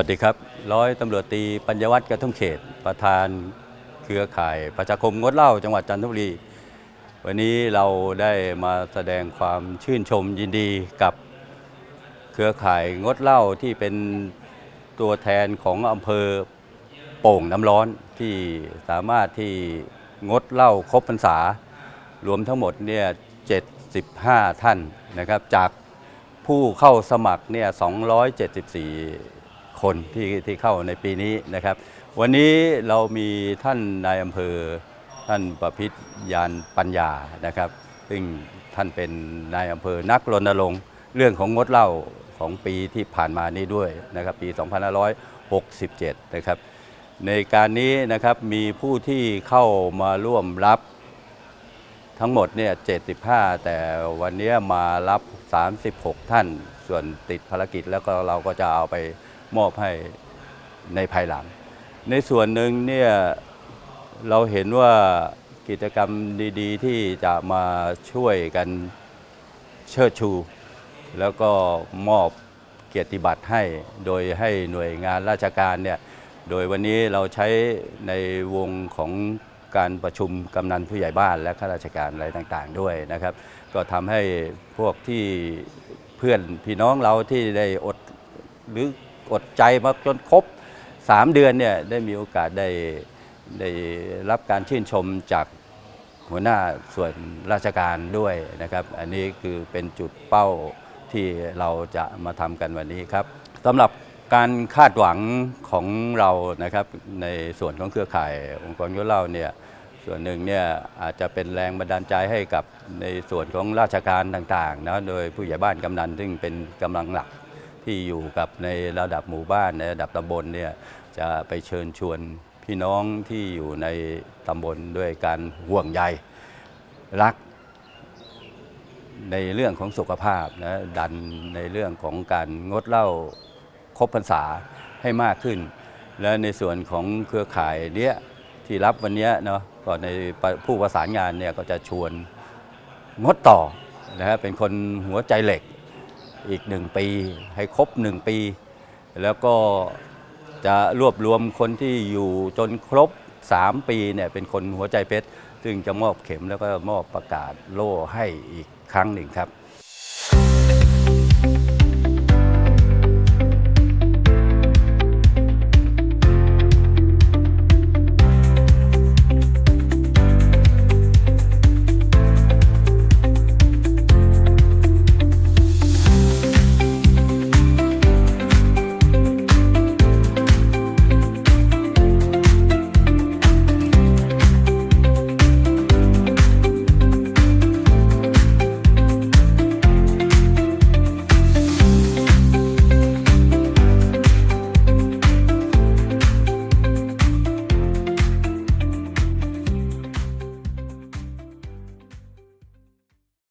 วัสดีครับ ร้อยตำรวจตรีปัญญวัฒน์กระทุ่มเขต ประธานเครือข่ายประชาคมงดเหล้าจังหวัดจันทบุรี วันนี้เราได้มาแสดงความชื่นชมยินดีกับเครือข่ายงดเหล้าที่เป็นตัวแทนของอำเภอโป่งน้ำร้อนที่สามารถที่งดเหล้าครบพรรษารวมทั้งหมดเนี่ย75 ท่านนะครับจากผู้เข้าสมัครเนี่ย274 คนที่ที่เข้าในปีนี้นะครับ วันนี้เรามีท่านนายอำเภอท่านประพิษยานปัญญานะครับ ซึ่งท่านเป็นนายอำเภอนักรณรงค์เรื่องของงดเหล้าของปีที่ผ่านมานี้ด้วยนะครับปี 2567 นะครับ ในการนี้นะครับมีผู้ที่เข้ามาร่วมรับทั้งหมดเนี่ย 75 แต่วันนี้มารับ 36 ท่าน ส่วนติดภารกิจแล้วก็เราก็จะเอาไป มอบให้ในภายหลัง ในส่วนหนึ่งเนี่ยเราเห็นว่ากิจกรรมดีๆ ที่จะมาช่วยกันเชิดชู แล้วก็มอบเกียรติบัตรให้โดยให้หน่วยงานราชการเนี่ยโดยวันนี้เราใช้ในวงของการประชุมกำนันผู้ใหญ่บ้านและข้าราชการอะไรต่างๆด้วยนะครับ ก็ทำให้พวกที่เพื่อนพี่น้องเราที่ได้อดหรือ อดใจมาจนครบ 3 เดือนเนี่ยได้มีโอกาสได้ได้รับการชื่นชมจากหัวหน้าส่วนราชการด้วยนะครับ อันนี้คือเป็นจุดเป้าที่เราจะมาทำกันวันนี้ครับสำหรับการคาดหวังของเรานะครับในส่วนของเครือข่ายองค์กรยศเหล่าเนี่ยส่วนหนึ่งเนี่ยอาจจะเป็นแรงบันดาลใจให้กับในส่วนของราชการต่างๆนะโดยผู้ใหญ่บ้านกำนันซึ่งเป็นกำลังหลัก ที่อยู่กับในระดับหมู่บ้านในระดับตำบลเนี่ยจะไปเชิญชวนพี่น้องที่อยู่ในตำบลด้วยการห่วงใยรักในเรื่องของสุขภาพนะดันในเรื่องของการงดเหล้าครบพรรษาให้มากขึ้น และในส่วนของเครือข่ายเนี้ยที่รับวันเนี้ยเนาะก็ในผู้ประสานงานเนี่ยก็จะชวนงดต่อนะฮะเป็นคนหัวใจเหล็ก อีกหนึ่งปี ให้ครบหนึ่งปี แล้วก็จะรวบรวมคนที่อยู่จนครบ 3 ปีเนี่ยเป็นคนหัวใจเพชร ซึ่งจะมอบเข็มแล้วก็มอบประกาศโล่ให้อีกครั้งหนึ่งครับ